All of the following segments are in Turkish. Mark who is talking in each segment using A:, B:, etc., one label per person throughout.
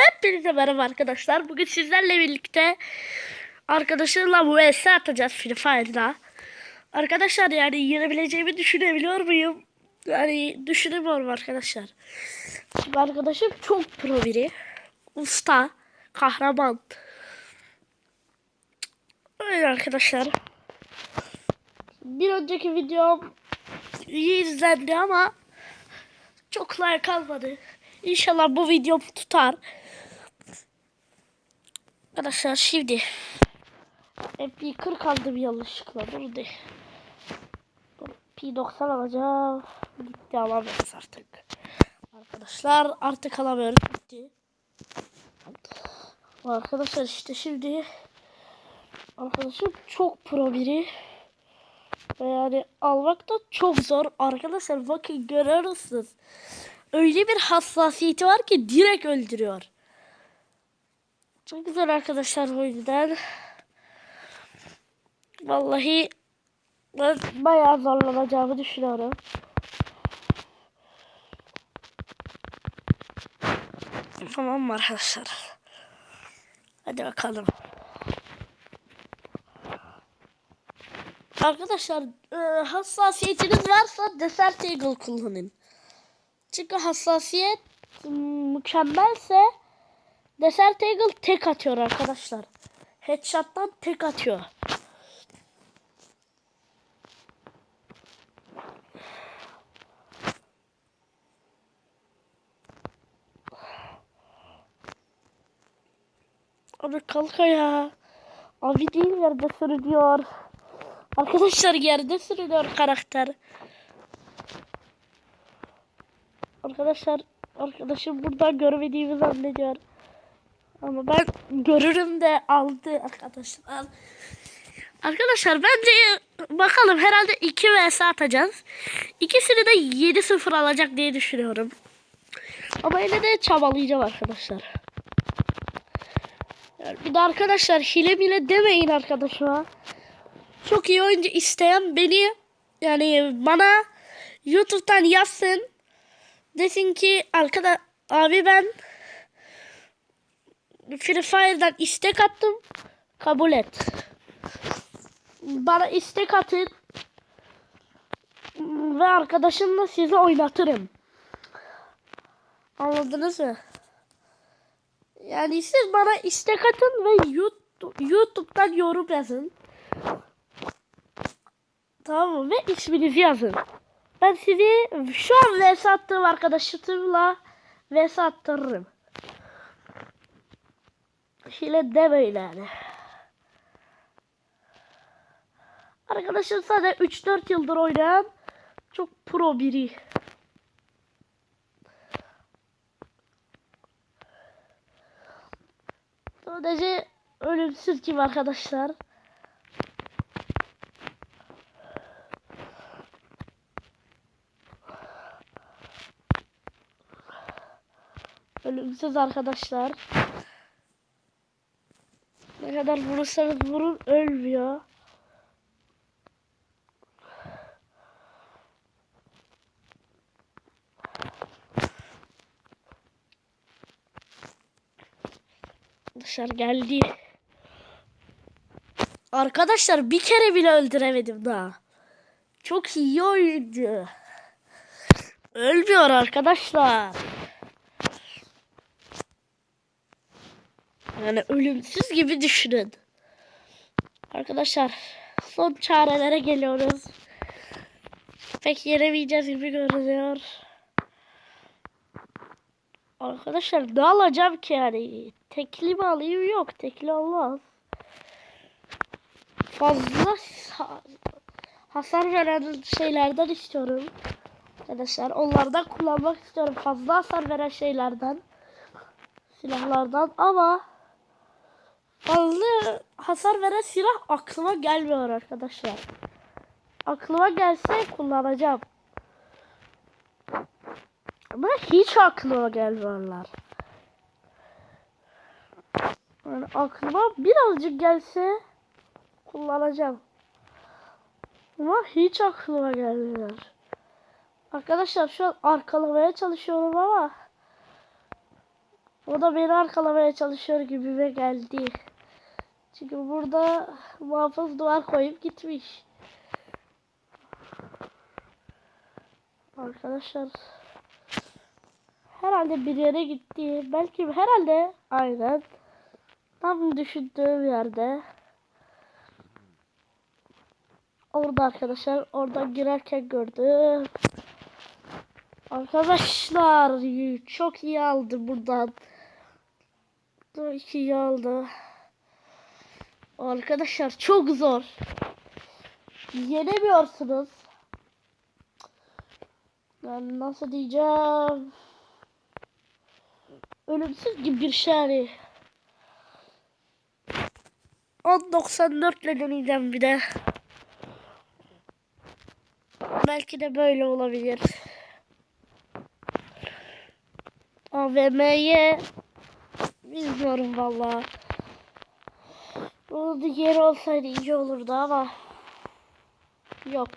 A: Hepinize merhaba arkadaşlar. Bugün sizlerle birlikte arkadaşlarla vs atacağız Free Fire'da. Arkadaşlar yani yenebileceğimi düşünebiliyor muyum? Yani düşünemiyorum arkadaşlar. Şimdi arkadaşım çok pro biri. Usta, kahraman. Öyle arkadaşlar. Bir önceki videom iyi izlendi ama çok like almadı. İnşallah bu videom tutar. Arkadaşlar şimdi MP40 aldım yanlışlıkla. De. Dur, P90 alacağım. Gitti alamıyoruz artık. Arkadaşlar artık alamıyoruz. Gitti. Arkadaşlar işte şimdi arkadaşım çok pro biri. Ve yani almak da çok zor. Arkadaşlar bakın görüyorsunuz. Öyle bir hassasiyeti var ki direkt öldürüyor. Çok güzel arkadaşlar o yüzden. Vallahi ben bayağı zorlanacağımı düşünüyorum. Tamam mı arkadaşlar? Hadi bakalım. Arkadaşlar e, hassasiyetiniz varsa Desert Eagle kullanın. Çünkü hassasiyet mükemmelse Desert Eagle tek atıyor arkadaşlar. Headshot'tan tek atıyor. Abi kalk ya. Abi değil yerde sürünüyor. Arkadaşlar yerde sürünüyor karakter. Arkadaşlar arkadaşım buradan görmediğimi zannediyor. Ama ben görürüm de aldı arkadaşlar. Arkadaşlar bence bakalım herhalde 2 vs atacağız. İkisini de 7-0 alacak diye düşünüyorum. Ama yine de çabalayacağım arkadaşlar. Yani bir de arkadaşlar hile bile demeyin arkadaşıma. Çok iyi oyuncu isteyen beni yani bana YouTube'dan yazsın. Desin ki arkadaş abi ben Free Fire'dan istek attım. Kabul et. Bana istek atın. Ve arkadaşımla sizi oynatırım. Anladınız mı? Yani siz bana istek atın ve YouTube, YouTube'dan yorum yazın. Tamam mı? Ve isminizi yazın. Ben sizi şu an vs attığım arkadaşımla vs attırırım. Hile demeyin yani. Arkadaşım sadece 3-4 yıldır oynayan çok pro biri. Sadece ölümsüz gibi arkadaşlar. Ölümsüz arkadaşlar. Kadar vurursanız vurun ölmüyor. Dışarı geldi. Arkadaşlar bir kere bile öldüremedim daha. Çok iyi oyuncu. Ölmüyor arkadaşlar. Yani ölümsüz gibi düşünün. Arkadaşlar son çarelere geliyoruz. Pek yenemeyeceğiz gibi görünüyor. Arkadaşlar ne alacağım ki yani? Tekli mi alayım? Yok tekli olmaz. Fazla ha- hasar veren şeylerden istiyorum. Arkadaşlar onlardan kullanmak istiyorum. Fazla hasar veren şeylerden. Silahlardan ama fazla hasar veren silah aklıma gelmiyor arkadaşlar. Aklıma gelse kullanacağım. Ama hiç aklıma gelmiyorlar. Yani aklıma birazcık gelse kullanacağım. Ama hiç aklıma gelmiyor. Arkadaşlar şu an arkalamaya çalışıyorum ama O da beni arkalamaya çalışıyor gibime geldi. Çünkü burada muhafız duvar koyup gitmiş. Arkadaşlar herhalde bir yere gitti. Belki herhalde aynen tam düşündüğüm yerde. Orada arkadaşlar oradan girerken gördüm. Arkadaşlar çok iyi aldı buradan. Çok iyi aldı. Arkadaşlar çok zor. Yenemiyorsunuz. Ben nasıl diyeceğim? Ölümsüz gibi bir şey yani. 10.94 ile deneyeceğim bir de. Belki de böyle olabilir. AVM'ye bilmiyorum valla. Bunun yer olsaydı iyi olurdu ama yok.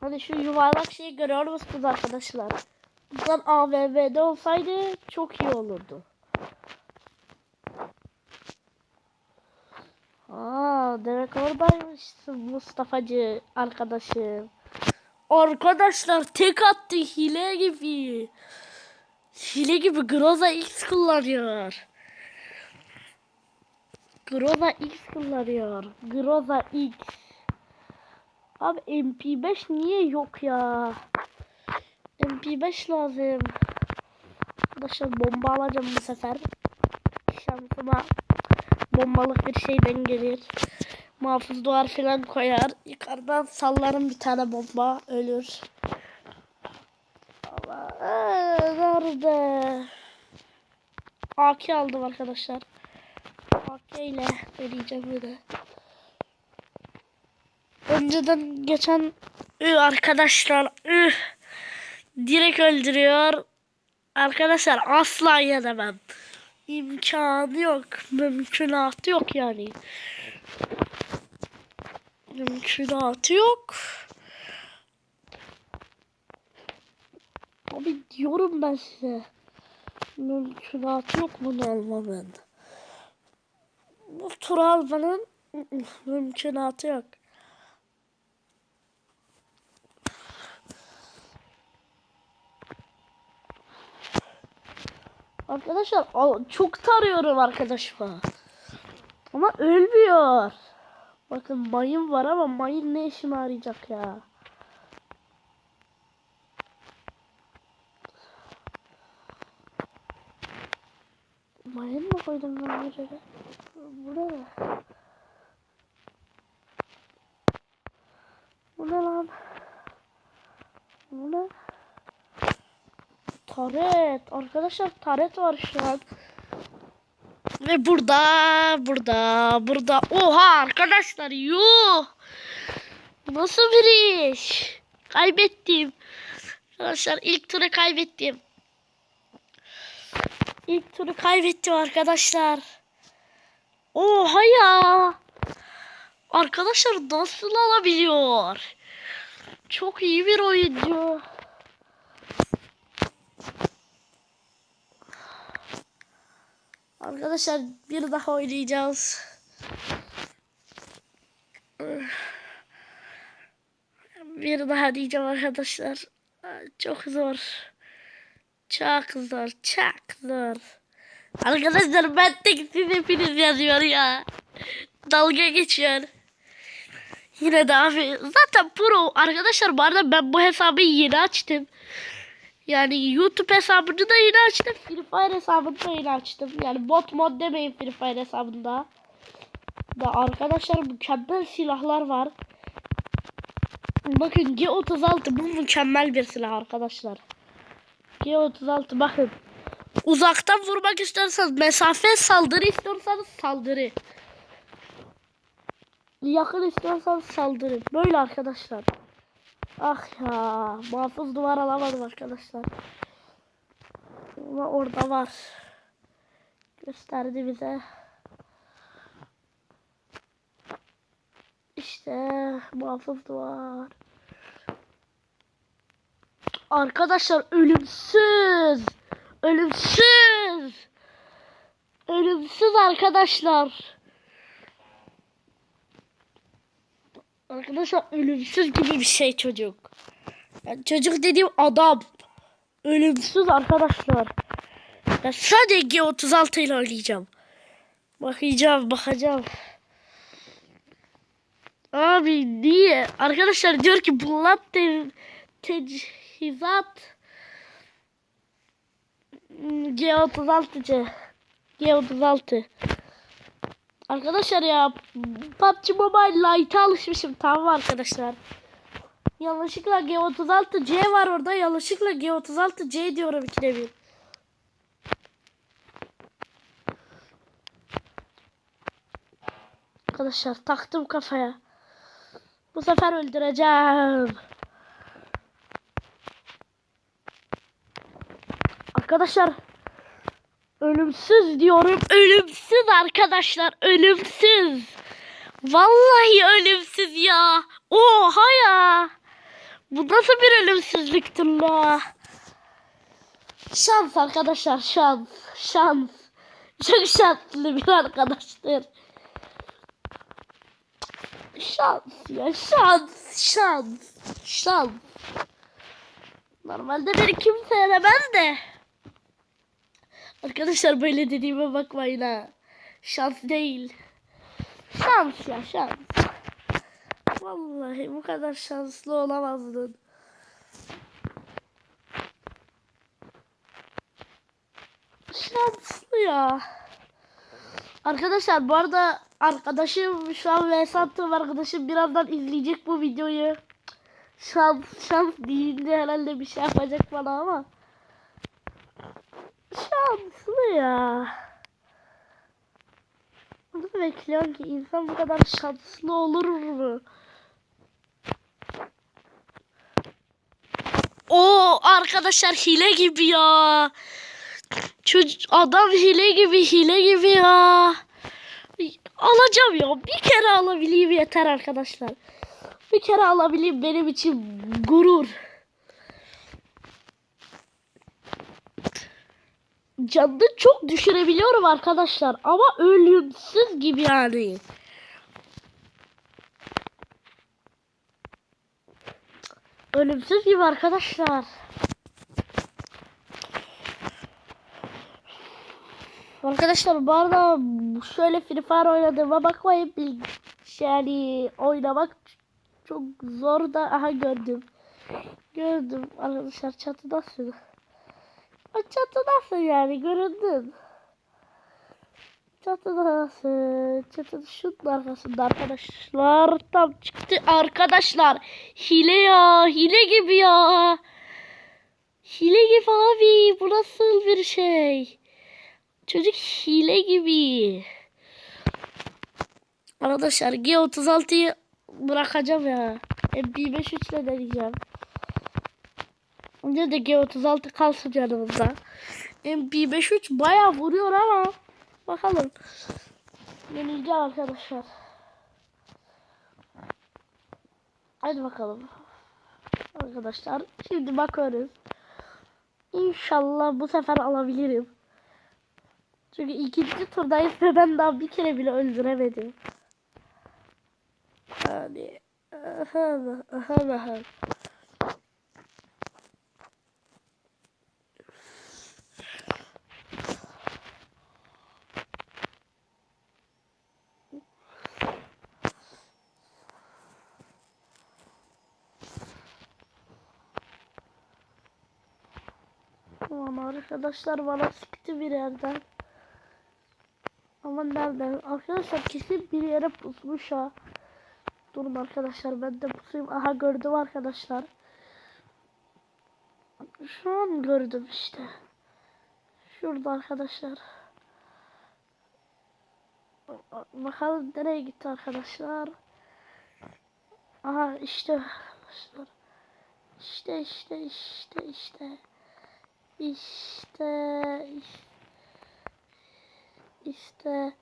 A: Hani şu yuvarlak şeyi görüyor musunuz arkadaşlar? Buradan AVM'de olsaydı çok iyi olurdu. Aa, demek oradaymışsın Mustafa'cı arkadaşım. Arkadaşlar tek attı hile gibi. Hile gibi Groza X kullanıyor. Groza X kullanıyor. Groza X. Abi MP5 niye yok ya? MP5 lazım. Arkadaşlar bomba alacağım bu sefer. Şansıma bombalık bir şeyden gelir. Muhafız duvar falan koyar. Yukarıdan sallarım bir tane bomba ölür. Allah nerede? AK aldım arkadaşlar. Deneyeceğim bir de. Önceden geçen Ü, arkadaşlar ü, direkt öldürüyor. Arkadaşlar asla yenemem. İmkanı yok. Mümkünatı yok yani. Mümkünatı yok. Abi diyorum ben size. Mümkünatı yok bunu almamın. Bu turu almanın mümkünatı yok. Arkadaşlar çok tarıyorum arkadaşıma. Ama ölmüyor. Bakın mayın var ama mayın ne işime yarayacak ya. Mayın mı koydum ben buraya? Bu ne? Lan? Bu? Taret. Arkadaşlar taret var şu an. Ve burada, burada, burada. Oha arkadaşlar yuh. Nasıl bir iş? Kaybettim. Arkadaşlar ilk turu kaybettim. İlk turu kaybettim arkadaşlar. Oha ya. Arkadaşlar nasıl alabiliyor? Çok iyi bir oyuncu. Arkadaşlar bir daha oynayacağız. Bir daha diyeceğim arkadaşlar. Çok zor. Çok zor. Çok zor. Arkadaşlar ben tek siz hepiniz yazıyor ya. Dalga geçiyor. Yine de abi zaten pro arkadaşlar bu arada ben bu hesabı yeni açtım. Yani YouTube hesabını da yeni açtım. Free Fire hesabını da yeni açtım. Yani bot mod demeyin Free Fire hesabında. Da arkadaşlar mükemmel silahlar var. Bakın G36 bu mükemmel bir silah arkadaşlar. G36 bakın. Uzaktan vurmak istiyorsanız mesafe saldırı istiyorsanız saldırı. Yakın istiyorsanız saldırı. Böyle arkadaşlar. Ah ya. Muhafız duvar alamadım arkadaşlar. Ama orada var. Gösterdi bize. İşte muhafız duvar. Arkadaşlar ölümsüz. Ölümsüz. Ölümsüz arkadaşlar. Arkadaşlar ölümsüz gibi bir şey çocuk. Yani çocuk dediğim adam. Ölümsüz arkadaşlar. Ben sadece G36 ile oynayacağım. Bakacağım, bakacağım. Abi niye? Arkadaşlar diyor ki bulat te teçhizat Hmm, G36C G36 Arkadaşlar ya PUBG Mobile Lite'a alışmışım tamam arkadaşlar. Yanlışlıkla G36C var orada. Yanlışlıkla G36C diyorum ikide bir. Arkadaşlar taktım kafaya. Bu sefer öldüreceğim. Arkadaşlar ölümsüz diyorum. Ölümsüz arkadaşlar. Ölümsüz. Vallahi ölümsüz ya. Oha ya. Bu nasıl bir ölümsüzlüktür la? Şans arkadaşlar şans. Şans. Çok şanslı bir arkadaştır. Şans ya şans şans şans. Normalde beni kimse yenemez de. Arkadaşlar böyle dediğime bakmayın ha. Şans değil. Şans ya şans. Vallahi bu kadar şanslı olamazdın. Şanslı ya. Arkadaşlar bu arada arkadaşım şu an vs attığım arkadaşım birazdan izleyecek bu videoyu. Şans şans deyince herhalde bir şey yapacak bana ama. Şanslı ya. Bunu bekliyorum ki insan bu kadar şanslı olur mu? O arkadaşlar hile gibi ya. Çocuk adam hile gibi hile gibi ya. Alacağım ya. Bir kere alabileyim yeter arkadaşlar. Bir kere alabileyim benim için gurur. Canını çok düşürebiliyorum arkadaşlar ama ölümsüz gibi yani. Ölümsüz gibi arkadaşlar. Arkadaşlar bu arada şöyle Free Fire oynadığıma bakmayın. Yani oynamak çok zor da aha gördüm. Gördüm arkadaşlar çatıdasın. O çatıdasın yani göründün. Çatıdasın. Çatıda şunun arkasında arkadaşlar. Tam çıktı arkadaşlar. Hile ya. Hile gibi ya. Hile gibi abi. Bu nasıl bir şey? Çocuk hile gibi. Arkadaşlar G36'yı bırakacağım ya. MP5 ile deneyeceğim. Ne de G36 kalsın yanımızda. MP53 bayağı vuruyor ama bakalım. Deneyeceğim arkadaşlar. Hadi bakalım. Arkadaşlar şimdi bakıyoruz. İnşallah bu sefer alabilirim. Çünkü ikinci turdayız ve ben daha bir kere bile öldüremedim. Yani aha aha aha. Arkadaşlar bana sıktı bir yerden. Ama nereden? Arkadaşlar kesin bir yere pusmuş ha. Durun arkadaşlar ben de pusayım. Aha gördüm arkadaşlar. Şu an gördüm işte. Şurada arkadaşlar. Bakalım nereye gitti arkadaşlar. Aha işte arkadaşlar. İşte işte işte işte. İşte işte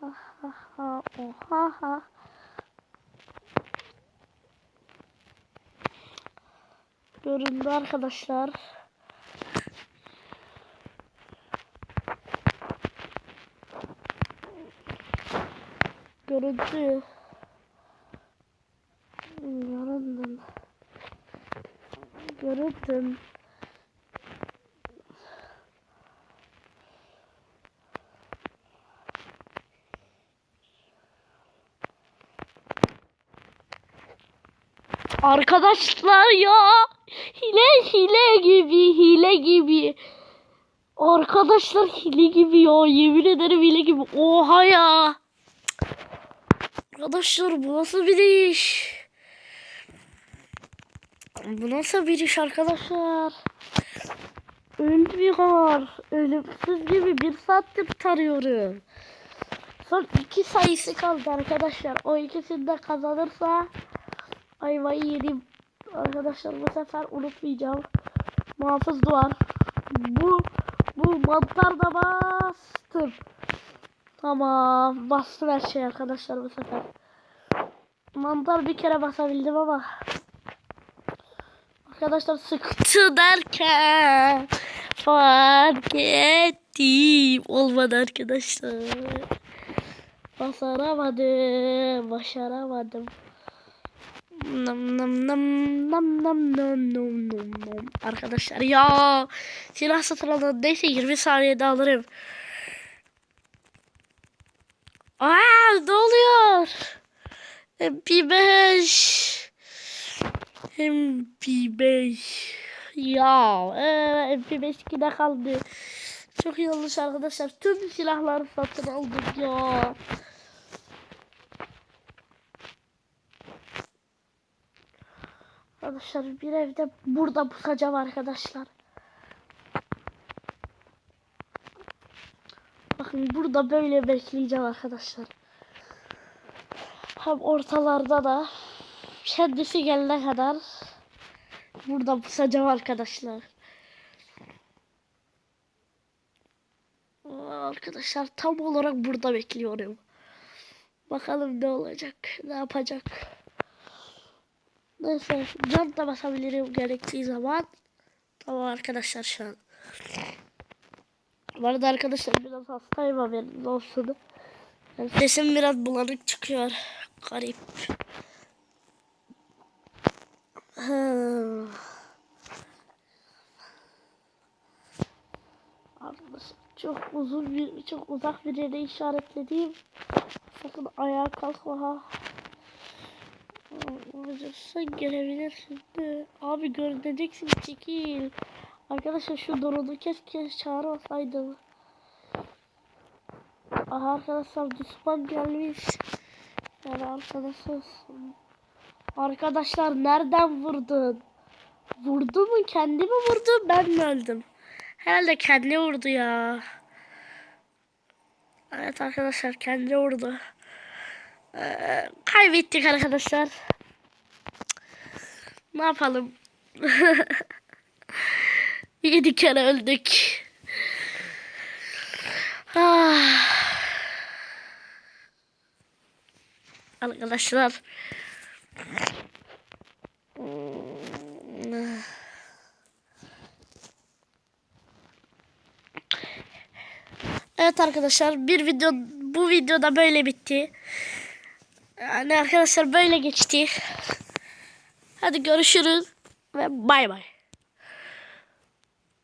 A: ha ha oha ha. Göründü arkadaşlar. Görüntü. Göründüm. Arkadaşlar ya hile hile gibi hile gibi. Arkadaşlar hile gibi ya yemin ederim hile gibi. Oha ya. Arkadaşlar bu nasıl bir iş Bu nasıl bir iş arkadaşlar Ölmüyor ölümsüz gibi bir saattir tarıyorum Son iki sayısı kaldı arkadaşlar o ikisini de kazanırsa Ayvayı yedim. Arkadaşlar bu sefer unutmayacağım. Muhafız duvar. Bu bu mantar da bastım. Tamam. Bastım her şey arkadaşlar bu sefer. Mantar bir kere basabildim ama. Arkadaşlar sıktı derken fark ettim. Olmadı arkadaşlar. Başaramadım. Başaramadım. Nam nam nam nam nam nam nam nam nam. Arkadaşlar ya silah satın aldım. Neyse 20 saniyede alırım. Aa ne oluyor? MP5 MP5 Ya ee, MP5 2'de kaldı. Çok yanlış arkadaşlar. Tüm silahları satın aldık ya. Arkadaşlar bir evde burada pusacağım arkadaşlar. Bakın burada böyle bekleyeceğim arkadaşlar. Hem ortalarda da kendisi gelene kadar burada pusacağım arkadaşlar. Arkadaşlar tam olarak burada bekliyorum. Bakalım ne olacak, ne yapacak. Neyse can da basabilirim gerektiği zaman. Tamam arkadaşlar şu an. Bu arada arkadaşlar biraz hastayım haberiniz olsun. Sesim biraz bulanık çıkıyor. Garip. Arkadaşlar çok uzun bir, çok uzak bir yere işaretlediğim. Sakın ayağa kalkma ha. Olacaksa gelebilirsin de. Abi göreceksin çekil. Arkadaşlar şu drone'u keşke çağırmasaydım. Aha arkadaşlar düşman gelmiş. Yani arkadaşlar. Arkadaşlar nereden vurdun? Vurdu mu? Kendi mi vurdu? Ben mi öldüm? Herhalde kendi vurdu ya. Evet arkadaşlar kendi vurdu. Ee, kaybettik arkadaşlar. Ne yapalım? Yedi kere öldük. Ah. Arkadaşlar. Evet arkadaşlar bir video bu videoda böyle bitti. Yani arkadaşlar böyle geçti. Hadi görüşürüz ve bay bay.